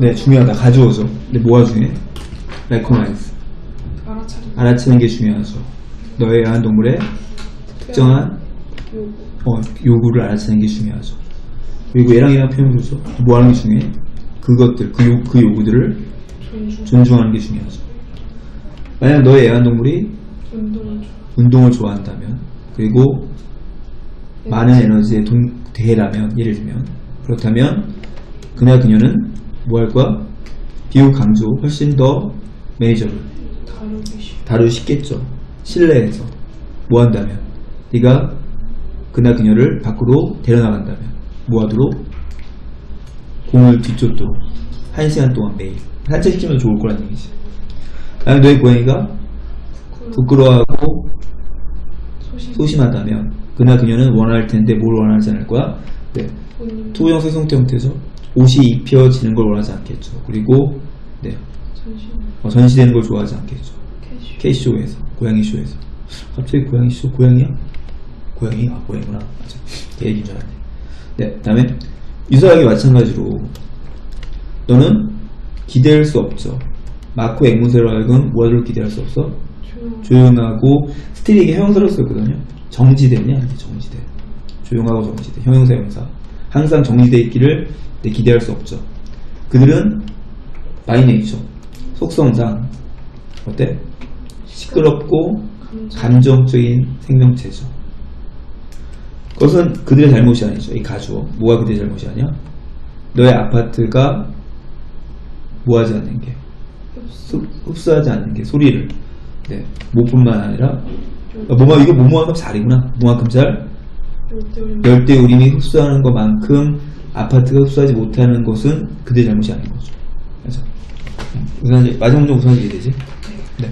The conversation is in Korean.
네, 중요하다. 가져오죠. 근데 뭐가 중요해? recognize. 알아차림 알아채는 게 중요하죠. 너의 애완동물의 특정한 요구 어, 요구를 알아채는 게 중요하죠. 그리고 얘랑이랑 표현을 죠뭐 하는 게 중요해? 그것들, 그, 요, 그 요구들을 존중 존중 하는 게 중요하죠. 만약 너의 애완동물이 운동을 좋아 운동을 좋아한다면, 그리고 많은 에너지의 동, 대라면, 예를 들면, 그렇다면, 그날 그녀는 뭐 할 거야? 비교 강조, 훨씬 더 매니저를 다루기 쉽겠죠. 실내에서. 뭐 한다면? 네가 그날 그녀를 밖으로 데려나간다면 뭐 하도록? 공을 뒤쫓도록 한 시간 동안 매일 산책시키면 좋을 거란 얘기지. 만약 너의 고양이가 부끄러워하고 소심 소심하다면 그날 그녀는 원할 텐데 뭘 원하지 않을 거야? 네. 투구형태 성태 형태죠. 옷이 입혀지는 걸 원하지 않겠죠. 그리고 네. 어, 전시되는 걸 좋아하지 않겠죠. 캐시 K쇼에서 고양이 쇼에서 갑자기 고양이 쇼 고양이야? 고양이? 아 고양이구나 맞아 걔 얘기인 줄 알았네 네 다음에 유사하게 마찬가지로 너는 기대할 수 없죠 마코 앵무새로 하여금 뭐를 기대할 수 없어? 조용 조용하고 스틸이 이게 형용사로 쓰거든요 정지되냐 정지돼 조용하고 정지돼 형용사 형용사 항상 정지돼 있기를 네, 기대할 수 없죠 그들은 바이 네이처 속성상 어때? 시끄럽고 감정 감정적인 생명체죠. 그것은 그들의 잘못이 아니죠. 이 가주어. 뭐가 그들의 잘못이 아니야? 너의 아파트가 뭐하지 않는 게 흡수 흡수하지 않는 게 소리를 네, 못뿐만 아니라 아, 뭐만 이거 뭐뭐하면 잘이구나. 뭐만큼 잘 열대우림 열대 우림이 흡수하는 것만큼 아파트가 흡수하지 못하는 것은 그들의 잘못이 아닌 거죠. 그래서 우선 이제 마지막 문제 우선 이해되지? 네.